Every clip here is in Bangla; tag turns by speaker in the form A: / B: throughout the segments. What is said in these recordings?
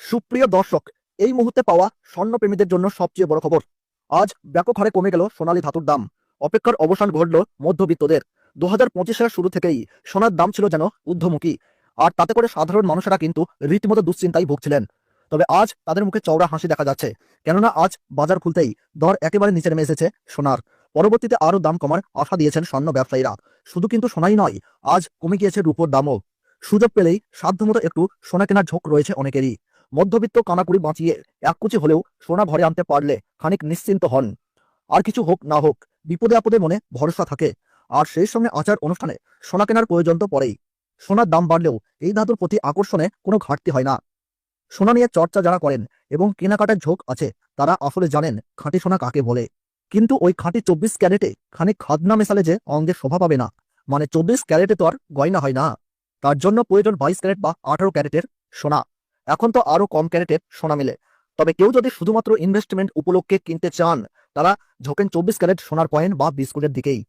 A: সুপ্রিয় দর্শক, এই মুহূর্তে পাওয়া স্বর্ণপ্রেমীদের জন্য সবচেয়ে বড় খবর। আজ ব্যাপক হারে কমে গেল সোনালী ধাতুর দাম। অপেক্ষার অবসান ঘটল মধ্যবিত্তদের। দু হাজার পঁচিশের শুরু থেকেই সোনার দাম ছিল যেন ঊর্ধ্বমুখী। আর তাতে করে সাধারণ মানুষেরা কিন্তু রীতিমতো দুশ্চিন্তায় ভুগছিলেন। তবে আজ তাদের মুখে চওড়া হাসি দেখা যাচ্ছে। কেননা আজ বাজার খুলতেই দর একেবারে নিচে নেমে এসেছে সোনার। পরবর্তীতে আরও দাম কমার আশা দিয়েছেন স্বর্ণ ব্যবসায়ীরা। শুধু কিন্তু সোনাই নয়, আজ কমে গিয়েছে রূপোর দামও। সুযোগ পেলেই সাধ্যমতো একটু সোনা কেনার ঝোঁক রয়েছে অনেকেরই। মধ্যবিত্ত কানাকুড়ি বাঁচিয়ে এককুচি হলেও সোনা ঘরে আনতে পারলে খানিক নিশ্চিন্ত হন। আর কিছু হোক না হোক, বিপদে আপদে মনে ভরসা থাকে। আর সেই সঙ্গে আচার অনুষ্ঠানে সোনা কেনার প্রয়োজন তো পড়েই। সোনার দাম বাড়লেও এই ধাতুর প্রতি আকর্ষণে কোনো ঘাটতি হয় না। সোনা নিয়ে চর্চা যারা করেন এবং কেনাকাটার ঝোঁক আছে, তারা আসলে জানেন খাঁটি সোনা কাকে বলে। কিন্তু ওই খাঁটি চব্বিশ ক্যারেটে খানিক খাদনা মেশালে যে অঙ্গের শোভা পাবে না। মানে চব্বিশ ক্যারেটে তো আর গয়না হয় না। তার জন্য প্রয়োজন বাইশ ক্যারেট বা আঠারো ক্যারেটের সোনা। এখন তো আরও কম ক্যারেটের সোনা মেলে। তবে কেউ যদি শুধুমাত্র ইনভেস্টমেন্ট উপলক্ষে কিনতে চান, তারা ঝোঁকেন চব্বিশ ক্যারেট সোনার কয়েন বা বিস্কুটের দিকেই।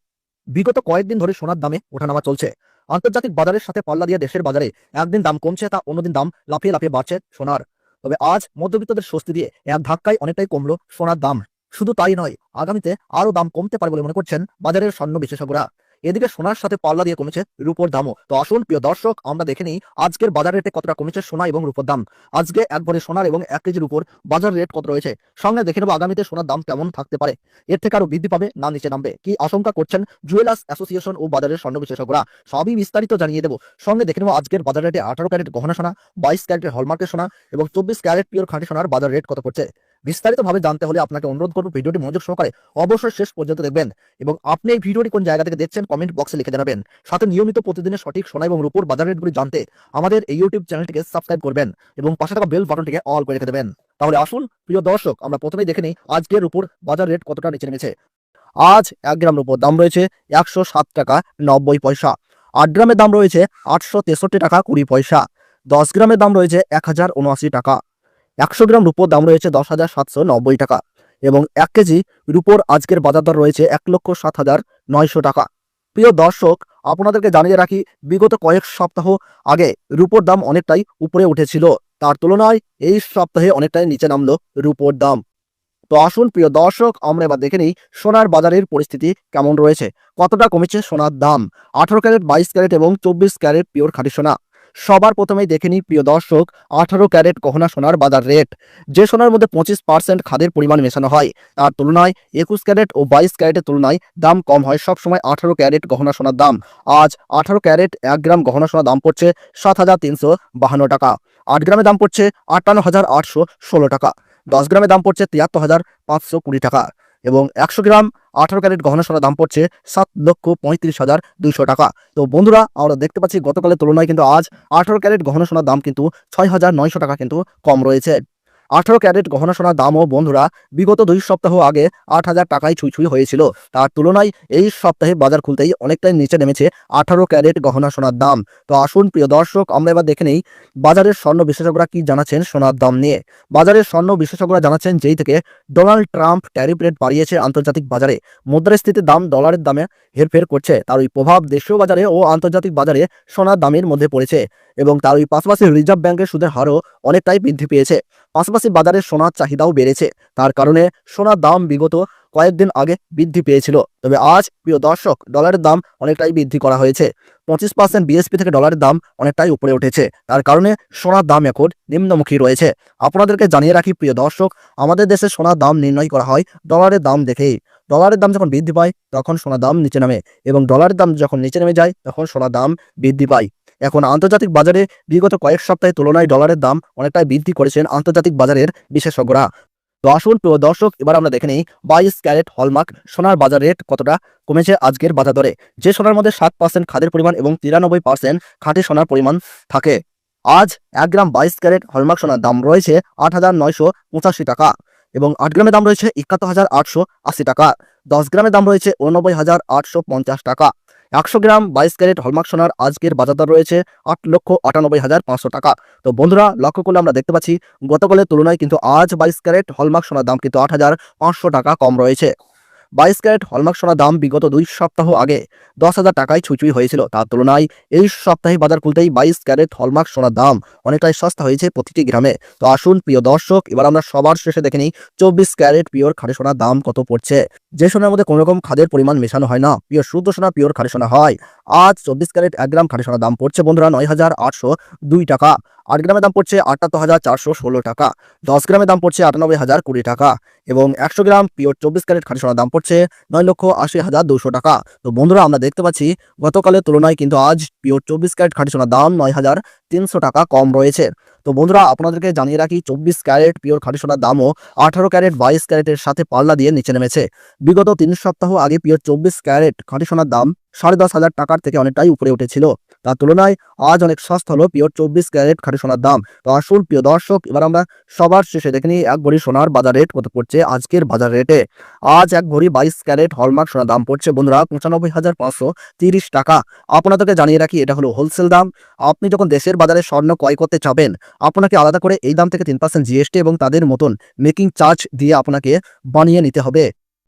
A: বিগত কয়েকদিন ধরে সোনার দামে ওঠানামা চলছে। আন্তর্জাতিক বাজারের সাথে পাল্লা দিয়ে দেশের বাজারে একদিন দাম কমছে, তা অন্যদিন দাম লাফিয়ে লাফিয়ে বাড়ছে সোনার। তবে আজ মধ্যবিত্তদের স্বস্তি দিয়ে এক ধাক্কায় অনেকটাই কমলো সোনার দাম। শুধু তাই নয়, আগামীতে আরও দাম কমতে পারে বলে মনে করছেন বাজারের স্বর্ণ বিশেষজ্ঞরা। এদিকে সোনার সাথে পাল্লা দিয়ে কমেছে রূপোর দামও। তো আসুন, প্রিয় দর্শক, আমরা দেখে নিই আজকের বাজার রেটে কতটা কমেছে সোনা এবং রূপোর দাম। আজকে এক ভরি সোনার এবং এক কেজির উপর বাজার রেট কত রয়েছে? সঙ্গে দেখে নেব আগামীতে সোনার দাম কেমন থাকতে পারে। এর থেকে আরও বৃদ্ধি পাবে না নিচে নামবে। কি আশঙ্কা করছেন জুয়েলার্স অ্যাসোসিয়েশন ও বাজারের স্বর্ণ বিশেষজ্ঞরা সবই বিস্তারিত জানিয়ে দেবো। সঙ্গে দেখে নেব আজকের বাজার রেটে আঠারো ক্যারেট গহনা সোনা, বাইশ ক্যারেটের হলমার্কের সোনা এবং চব্বিশ ক্যারেট পিওর খাঁটি সোনার বাজার রেট কত করছে বিস্তারিতভাবে জানতে হলে আপনাকে অনুরোধ করব ভিডিওটি মনোযোগ সহকারে অবশ্যই শেষ পর্যন্ত দেখবেন এবং আপনি এই ভিডিওটি কোন জায়গা থেকে দেখছেন কমেন্ট বক্সে লিখে জানাবেন। সাথে নিয়মিত প্রতিদিনের সঠিক সোনা এবং রূপোর বাজার রেটগুলি জানতে আমাদের এই ইউটিউব চ্যানেলটিকে সাবস্ক্রাইব করবেন এবং পাশে থাকা বেল বাটনটিকে অল করে রেখে দেবেন। তাহলে আসুন, প্রিয় দর্শক, আমরা প্রথমেই দেখে নিই আজকের রূপোর বাজার রেট কতটা নিচে নেমেছে। আজ এক গ্রাম রূপোর দাম রয়েছে একশো সাত টাকা নব্বই পয়সা, আট গ্রামের দাম রয়েছে আটশো তেষট্টি টাকা কুড়ি পয়সা, দশ গ্রামের দাম রয়েছে এক হাজার উনআশি টাকা। একশো গ্রাম রুপোর দাম রয়েছে দশ হাজার সাতশো নব্বই টাকা এবং এক কেজি রুপোর আজকের বাজার দর রয়েছে এক লক্ষ সাত হাজার নয়শো টাকা। প্রিয় দর্শক, আপনাদেরকে জানিয়ে রাখি, বিগত কয়েক সপ্তাহ আগে রুপোর দাম অনেকটাই উপরে উঠেছিল। তার তুলনায় এই সপ্তাহে অনেকটাই নিচে নামলো রুপোর দাম। তো আসুন, প্রিয় দর্শক, আমরা এবার দেখে নিই সোনার বাজারের পরিস্থিতি কেমন রয়েছে। কতটা কমেছে সোনার দাম? আঠারো ক্যারেট, বাইশ ক্যারেট এবং চব্বিশ ক্যারেট পিওর খাঁটি সোনা। সবার প্রথমেই দেখে নিই, প্রিয় দর্শক, আঠারো ক্যারেট গহনা সোনার বাজার রেট। যে সোনার মধ্যে পঁচিশ পার্সেন্ট খাদের পরিমাণ মেশানো হয়, তার তুলনায় একুশ ক্যারেট ও বাইশ ক্যারেটের তুলনায় দাম কম হয় সবসময় আঠারো ক্যারেট গহনা সোনার দাম। আজ আঠারো ক্যারেট এক গ্রাম গহনা সোনার দাম পড়ছে সাত হাজার তিনশো বাহান্ন টাকা। আট গ্রামের দাম পড়ছে আটান্ন হাজার আটশো ষোলো টাকা। দশ গ্রামের দাম পড়ছে তিয়াত্তর হাজার পাঁচশো কুড়ি টাকা। এবং একশো গ্রাম আঠারো ক্যারেট গহনা সোনার দাম পড়ছে সাত লক্ষ পঁয়ত্রিশ হাজার দুইশো টাকা। তো বন্ধুরা, আমরা দেখতে পাচ্ছি গতকালের তুলনায় কিন্তু আজ আঠারো ক্যারেট গহনা সোনার দাম কিন্তু ছয় হাজার নয়শো টাকা কিন্তু কম রয়েছে। আঠারো ক্যারেট গহনা সোনার দামও বন্ধুরা, বিগত দুই সপ্তাহ আগে আট হাজার টাকায় ছুঁই হয়েছিল। তার তুলনায় এই সপ্তাহে বাজার খুলতেই অনেকটাই নিচে নেমেছে আঠারো ক্যারেট গহনা সোনার দাম। তো আসুন প্রিয় দর্শক, আমরা এবার দেখে নেই বাজারের স্বর্ণ বিশেষজ্ঞরা কি জানাচ্ছেন সোনার দাম নিয়ে। বাজারের স্বর্ণ বিশেষজ্ঞরা জানাচ্ছেন যেই থেকে ডোনাল্ড ট্রাম্প ট্যারিফ রেট বাড়িয়েছে আন্তর্জাতিক বাজারে। মুদ্রাস্ফীতির দাম ডলারের দামে হেরফের করছে। তার ওই প্রভাব দেশীয় বাজারে ও আন্তর্জাতিক বাজারে সোনার দামের মধ্যে পড়েছে। এবং তার ওই পাশাপাশি রিজার্ভ ব্যাংকের সুদের হারও অনেকটাই বৃদ্ধি পেয়েছে। পাশাপাশি বাজারে সোনার চাহিদাও বেড়েছে। তার কারণে সোনার দাম বিগত কয়েকদিন আগে বৃদ্ধি পেয়েছিল। তবে আজ, প্রিয় দর্শক, ডলারের দাম অনেকটাই বৃদ্ধি করা হয়েছে। পঁচিশ পার্সেন্ট বিএসপি থেকে ডলারের দাম অনেকটাই উপরে উঠেছে। তার কারণে সোনার দাম এখন নিম্নমুখী রয়েছে। আপনাদেরকে জানিয়ে রাখি, প্রিয় দর্শক, আমাদের দেশে সোনার দাম নির্ণয় করা হয় ডলারের দাম দেখেই। ডলারের দাম যখন বৃদ্ধি পায়, তখন সোনার দাম নিচে নামে এবং ডলারের দাম যখন নিচে নেমে যায়, তখন সোনার দাম বৃদ্ধি পায়। এখন আন্তর্জাতিক বাজারে বিগত কয়েক সপ্তাহে তুলনায় ডলারের দাম অনেকটাই বৃদ্ধি করেছেন আন্তর্জাতিক বাজারের বিশেষজ্ঞরা। তো আসুন, প্রিয় দর্শক, এবার আমরা দেখে নিই বাইশ ক্যারেট হলমার্ক সোনার বাজার রেট কতটা কমেছে আজকের বাজার দরে। যে সোনার মধ্যে সাত পার্সেন্ট খাদের পরিমাণ এবং তিরানব্বই পার্সেন্ট খাঁটি সোনার পরিমাণ থাকে। আজ এক গ্রাম বাইশ ক্যারেট হলমার্ক সোনার দাম রয়েছে আট হাজার নয়শো পঁচাশি টাকা এবং আট গ্রামের দাম রয়েছে একাত্তর হাজার আটশো আশি টাকা। দশ গ্রামের দাম রয়েছে উননব্বই হাজার আটশো পঞ্চাশ টাকা। একশো গ্রাম বাইশ ক্যারেট হলমার্ক সোনার আজকের বাজার দর রয়েছে আট লক্ষ আটানব্বই হাজার পাঁচশো টাকা। তো বন্ধুরা, লক্ষ্য করলে আমরা দেখতে পাচ্ছি, গতকালের তুলনায় কিন্তু আজ বাইশ ক্যারেট হলমার্ক সোনার দাম কিন্তু আট হাজার পাঁচশো টাকা কম রয়েছে। বাইশ ক্যারেট হলমার্ক সোনার দাম বিগত দুই সপ্তাহ আগে দশ হাজার টাকায় ছুঁচুই হয়েছিল। তার তুলনায় এই সপ্তাহে বাজার খুলতেই বাইশ ক্যারেট হলমার্ক সোনার দাম অনেকটাই সস্তা হয়েছে প্রতিটি গ্রামে। তো আসুন, প্রিয় দর্শক, এবার আমরা সবার শেষে দেখে নিই চব্বিশ ক্যারেট পিওর খাঁটি সোনার দাম কত পড়ছে। যে সোনার মধ্যে কোনো রকম খাদের পরিমাণ মেশানো হয় না পিওর শুদ্ধ সোনা পিওর খাঁটি সোনা হয়। আজ চব্বিশ ক্যারেট এক গ্রাম খাঁটি সোনার দাম পড়ছে বন্ধুরা নয় হাজার আটশো দুই টাকা। আট গ্রামের দাম পড়ছে আটাত্তর হাজার চারশো ষোলো টাকা। দশ গ্রামের দাম পড়ছে আটানব্বই হাজার কুড়ি টাকা। এবং একশো গ্রাম পিওর চব্বিশ ক্যারেট খাঁটি সোনার দাম পড়ছে নয় লক্ষ আশি হাজার দুশো টাকা। তো বন্ধুরা, আমরা দেখতে পাচ্ছি গতকালের তুলনায় কিন্তু আজ পিওর চব্বিশ ক্যারেট খাঁটি সোনার দাম নয় হাজার তিনশো টাকা কম রয়েছে। তো বন্ধুরা, আপনাদেরকে জানিয়ে রাখি, চব্বিশ ক্যারেট পিওর খাঁটি সোনার দামও আঠারো ক্যারেট বাইশ ক্যারেটের সাথে পাল্লা দিয়ে নিচে নেমেছে। বিগত তিন সপ্তাহ আগে পিওর চব্বিশ ক্যারেট খাঁটি সোনার দাম সাড়ে দশ হাজার টাকার থেকে অনেকটাই উপরে উঠেছিল। তার তুলনায় আজ অনেক সস্তা হলো পিওর চব্বিশ ক্যারেট খাঁটি সোনার দাম। তো আসুন প্রিয় দর্শক, এবার আমরা সবার শেষে দেখে নিই, এক ভরি সোনার বাজার রেট কত পড়ছে আজকের বাজার রেটে। আজ এক ভরি বাইশ ক্যারেট হলমার্ক সোনার দাম পড়ছে বন্ধুরা পঁচানব্বই হাজার পাঁচশো তিরিশ টাকা। আপনাদেরকে জানিয়ে রাখি, এটা হলো হোলসেল দাম। আপনি যখন দেশের বাজারে স্বর্ণ ক্রয় করতে চাবেন আপনাকে আলাদা করে এই দাম থেকে তিন পার্সেন্ট জিএসটি এবং তাদের মতন মেকিং চার্জ দিয়ে আপনাকে বানিয়ে নিতে হবে।